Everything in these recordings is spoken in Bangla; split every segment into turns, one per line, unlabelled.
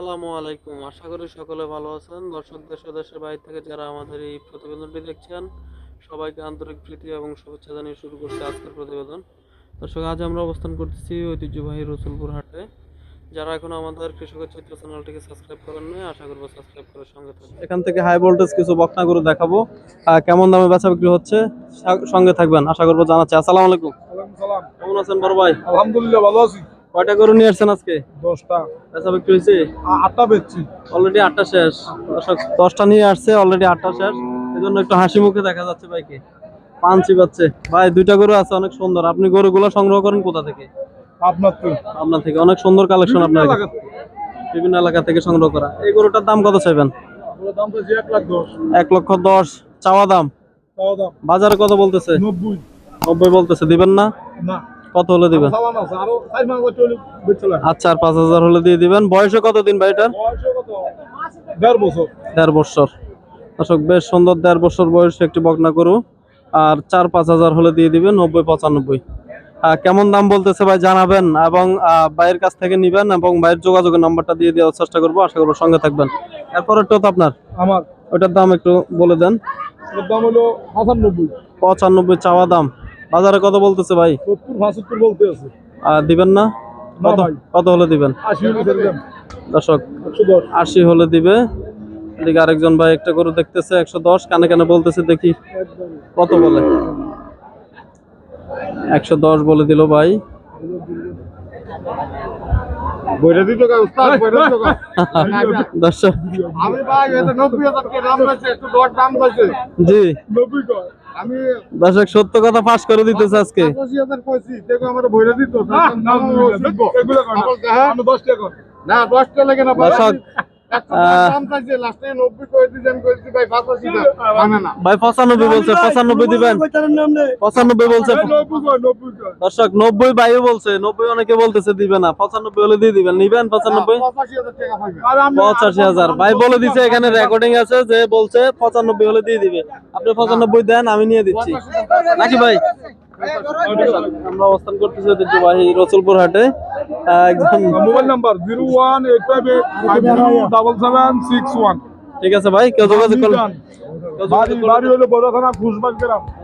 আসসালামু আলাইকুম। আশা করি সকলে ভালো আছেন। দর্শক দেশ দেশের বাইরে থেকে যারা আমাদের এই প্রতিবেদনটি দেখছেন সবাইকে আন্তরিক প্রীতি এবং শুভেচ্ছা জানিয়ে শুরু করছি আজকের প্রতিবেদন। দর্শক আজ আমরা অবস্থান করতেছি ঐতিহ্যবাহী রসুলপুর হাটে। যারা এখন আমাদের কৃষকের চিত্র চ্যানেলটিকে সাবস্ক্রাইব করেন নাই আশা করব সাবস্ক্রাইব করে সঙ্গে থাকবেন। এখান থেকে হাই ভোল্টেজ কিছু বকনা গরু দেখাবো। কেমন দামে বেচা বিক্রি হচ্ছে সঙ্গে থাকবেন। আশা করব জানাচ্ছি। আসসালামু আলাইকুম।
সালাম।
কেমন আছেন বড় ভাই?
আলহামদুলিল্লাহ ভালো আছি।
কয়টা গরু নিয়ে আসছেন আজকে?
দশটা।
বেচা বিক্রি হয়েছে?
আটটা বেচছি।
অলরেডি আটটা শেষ। দশটা নিয়ে আসছে অলরেডি আটটা শেষ। এই জন্য একটু হাসি মুখে দেখা যাচ্ছে ভাইকে। পাঞ্চি পাচ্ছে ভাই দুইটা গরু আছে অনেক সুন্দর। আপনি গরুগুলো সংগ্রহ করেন কোথা থেকে?
আপনার তো
আপনার থেকে। অনেক সুন্দর কালেকশন আপনার। বিভিন্ন এলাকা থেকে সংগ্রহ করা। এই গরুটার দাম কত চাইবেন?
এক
লক্ষ দশ। চাওয়া দাম। বাজারে কত বলতেছে?
নব্বই।
নব্বই বলতেছে। দিবেন না?
না।
কত হলে দিবেন? আচ্ছা আর পাঁচ হাজার হলে দিয়ে দিবেন। বয়সে কত দিন ভাই এটার?
দেড় বছর।
দর্শক বেশ সুন্দর দেড় বছর বয়সে একটি বকনা করু আর চার পাঁচ হাজার হলে দিয়ে দিবেন নব্বই পঁচানব্বই। কেমন দাম বলতেছে ভাই জানাবেন এবং ভাইয়ের কাছ থেকে নিবেন এবং ভাইয়ের যোগাযোগের নাম্বারটা দিয়ে দেওয়ার চেষ্টা করব। আশা করব সঙ্গে থাকবেন। এরপরেরটা তো আপনার?
আমার।
ওইটার দাম একটু বলে দেন।
দাম হলো পঁচানব্বই
চাওয়া দাম। বাজারে কত বলতেছে ভাই?
সত্তর পঁচাত্তর বলতে আছে।
আহ, দিবেন না? কত কত হলে দিবেন? দর্শক আশি হলে দিবে। এদিকে আরেকজন ভাই একটা করে দেখতেছে একশো দশ। কানে কানে বলতেছে দেখি কত বলে? একশো দশ বলে দিল ভাই। দর্শক জি। দর্শক সত্য কথা ফাঁস করে দিতেছে আজকে
না দশটা লাগে না
দর্শক,
ভাই মানে
ভাই পঁচানব্বই বলছে পঁচানব্বই দিবেন? পঁচানব্বই বলছে দর্শক নব্বই বাইও বলছে নব্বই অনেকে বলতেছে দিবে না। পঁচানব্বই হলে দিয়ে দিবেন। নিবেন পঁচানব্বই?
হাজার
পঁচাশি হাজার। ভাই বলে দিছে এখানে রেকর্ডিং আছে যে বলছে পঁচানব্বই হলে দিয়ে দিবে। আপনি পঁচানব্বই দেন আমি নিয়ে দিচ্ছি। নাকি ভাই? আমরা অবস্থান করতেছি ঐতিহ্যবাহী রসুলপুর হাটে। একজন
mobile number zero one eight five eight double seven six one.
ঠিক আছে ভাই কেউ যোগাযোগ করবেন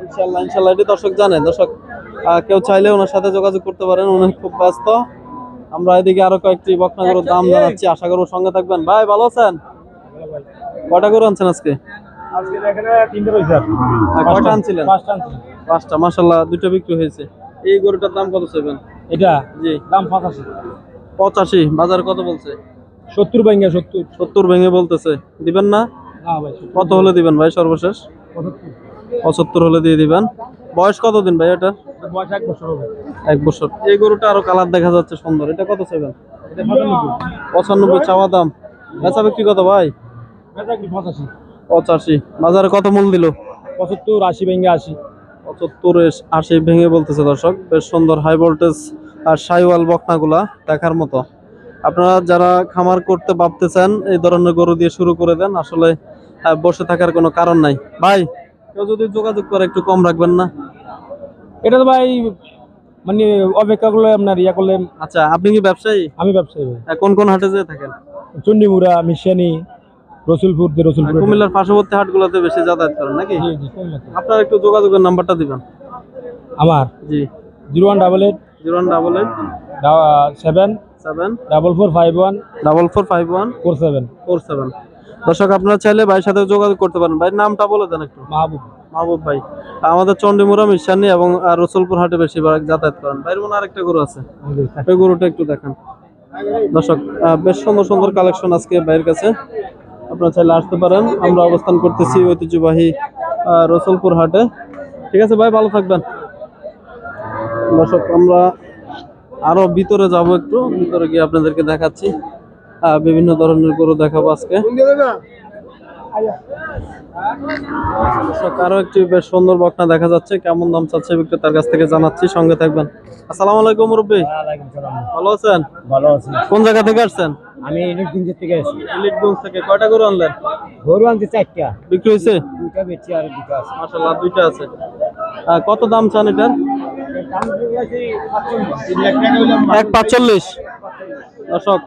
ইনশাল্লাহ ইনশাল্লাহ এটি দর্শক জানে। দর্শক কেউ চাইলে ওনার সাথে যোগাযোগ করতে পারেন উনি খুব ব্যস্ত। আমরা এদিকে আরও কয়েকটি বকনাগরের দাম জানাচ্ছি। আশা করব সঙ্গে থাকবেন। ভাই ভালো আছেন? কয়টা করে আনছেন আজকে?
আজকে এখানে তিনটে পয়সা
আর কয়টা আনছিলেন?
পাঁচটা আনছি
পাঁচটা মাসাল্লাহ দুটো বিক্রি হয়েছে। এই গরুটার দাম কত চাইবেন?
এটা?
জি।
দাম পঁচাশি।
পঁচাশি? বাজার কত বলছে?
সত্তর ব্যাঙ্গে সত্তর।
সত্তর ভেঙে বলতেছে। দিবেন না? কত হলে দিবেন ভাই সর্বশেষ?
পঁচাত্তর।
হলে দিয়ে দিবেন। বয়স কত দিন ভাই এটা?
বয়স এক বছর হবে।
এক বছর। এই গরুটা আরও কালার দেখা যাচ্ছে সুন্দর। এটা কত চাইবেন?
পঁচানব্বই।
চাওয়া দাম। বেচা বিক্রি কত ভাই?
পঁচাশি।
পঁচাশি। বাজারে কত মূল দিল?
পঁচাত্তর আশি ব্যাঙ্গে আশি।
পঁচাত্তর আশি ভেঙে বলতেছে দর্শক। বেশ সুন্দর হাই ভোল্টেজ আর সাইওয়াল বকনাগুলা দেখার মতো। আপনারা যারা খামার করতে ভাবতেছেন এই ধরনের গরু দিয়ে শুরু করে দেন আসলে বসে থাকার কোনো কারণ নাই। ভাই কেউ যদি যোগাযোগ করে একটু কম রাখবেন না?
এটা তো ভাই মানে অপেক্ষা করলে আপনার ইয়া করলে
আচ্ছা আপনি কি ব্যবসায়ী?
আমি ব্যবসায়ী
কোন কোন হাটে যেয়ে থাকেন?
চন্ডিমুড়া মিশানি। রসুলপুর দিয়ে
আর
রসুলপুর
কুমিল্লার পার্শ্ববর্তী হাটগুলোতে বেশি যাতায়াত করেন নাকি?
জি জি
আপনার একটু যোগাযোগের নাম্বারটা দিবেন।
আমার?
জি।
Zero one double eight
zero one double eight
seven
seven
double four five one
double four five one
four seven.
Four seven. দর্শক আপনারা চাইলে ভাইয়ের সাথে যোগাযোগ করতে পারেন। ভাইয়ের নামটা বলে দেন একটু।
মাহবুব।
মাহবুব ভাই। আমাদের চন্ডিমুরা মিশানি এবং রসুলপুর হাটে বেশিরভাগ যাতায়াত করেন। ভাইয়ের মনে আরেকটা গরু আছে। ওই গরুটা একটু দেখান। দর্শক বেশ সুন্দর সুন্দর কালেকশন আজকে ভাইয়ের কাছে। আপনারা চাইলে আসতে পারেন। আমরা অবস্থান করতেছি ঐতিহ্যবাহী রসুলপুর হাটে। ঠিক আছে ভাই ভালো থাকবেন। দর্শক আমরা আরও ভিতরে যাব একটু। ভিতরে গিয়ে আপনাদেরকে দেখাচ্ছি। বিভিন্ন ধরনের গরু দেখাবো আজকে। আরও একটি বেশ সুন্দর বকনা দেখা যাচ্ছে। কেমন দাম চাচ্ছে বিক্রেতার কাছ থেকে জানাচ্ছি। সঙ্গে থাকবেন। আসসালামু আলাইকুম মুরব্বী। ভালো আছেন?
ভালো আছি।
কোন জায়গা থেকে আসছেন?
আমি ইলেকট্রিক থেকে আছি
ইলিটগঞ্জ থেকে কয়টা গরু আনলেন?
গরু আনতে চারটা।
বিক্রি হয়েছে?
দুটা বেচি আর দুটা আছে।
মাশাল্লাহ দুইটা আছে। কত দাম চান এটার? এক পাঁচচল্লিশ। দর্শক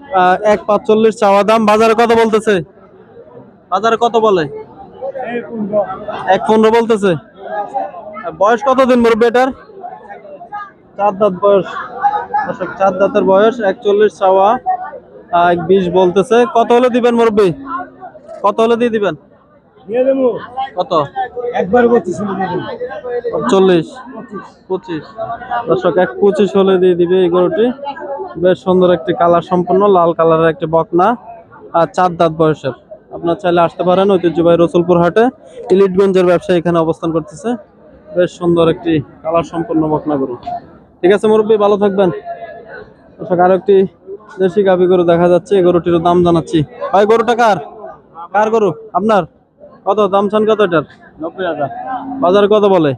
এক পাঁচচল্লিশ চাওয়া দাম। বাজারে কত বলতেছে? বাজারে কত বলে? এক পনেরো বলতেছে। বয়স কত দিন মুরব্বী এটার? চার দাঁত বয়স। দর্শক চার দাঁতের বয়স একচল্লিশ চাওয়া। এক বিশ বলতেছে। কত হলে দিবেন মুরব্বী? কত হলে দিয়ে দিবেন? কত?
একবার বলছি শুনে
চল্লিশ। পঁচিশ। দর্শক এক পঁচিশ হলে দিয়ে দিবে এই গরুটি। বেশ সুন্দর একটি কালার সম্পন্ন লাল কালারের একটি বকনা। আর চার দাঁত বয়সের। আপনার চাইলে আসতে পারেন ঐতিহ্যবাহী রসুলপুর হাটে। ইলিটগঞ্জের ব্যবসা এখানে অবস্থান করতেছে। বেশ সুন্দর একটি কালার সম্পন্ন বকনা গরু। ঠিক আছে মুরব্বী ভালো থাকবেন। দর্শক আরও একটি দেশি গাভি গরু দেখা যাচ্ছে গরুটির দাম জানাচ্ছি। ভাই গরুটা কার? কার গরু? আপনার? কত? দাম চান কত এটার?
নব্বই হাজার।
বাজারে কত বলে?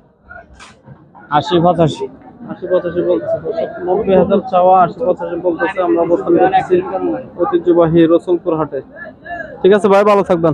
আশি পঁচাশি।
আশি পঁচাশি বলতেছে। নব্বই হাজার চাওয়া আশি পঁচাশি বলতেছে। আমরা অবস্থান করতেছি ঐতিহ্যবাহী রসুলপুর হাটে। ঠিক আছে ভাই ভালো থাকবেন।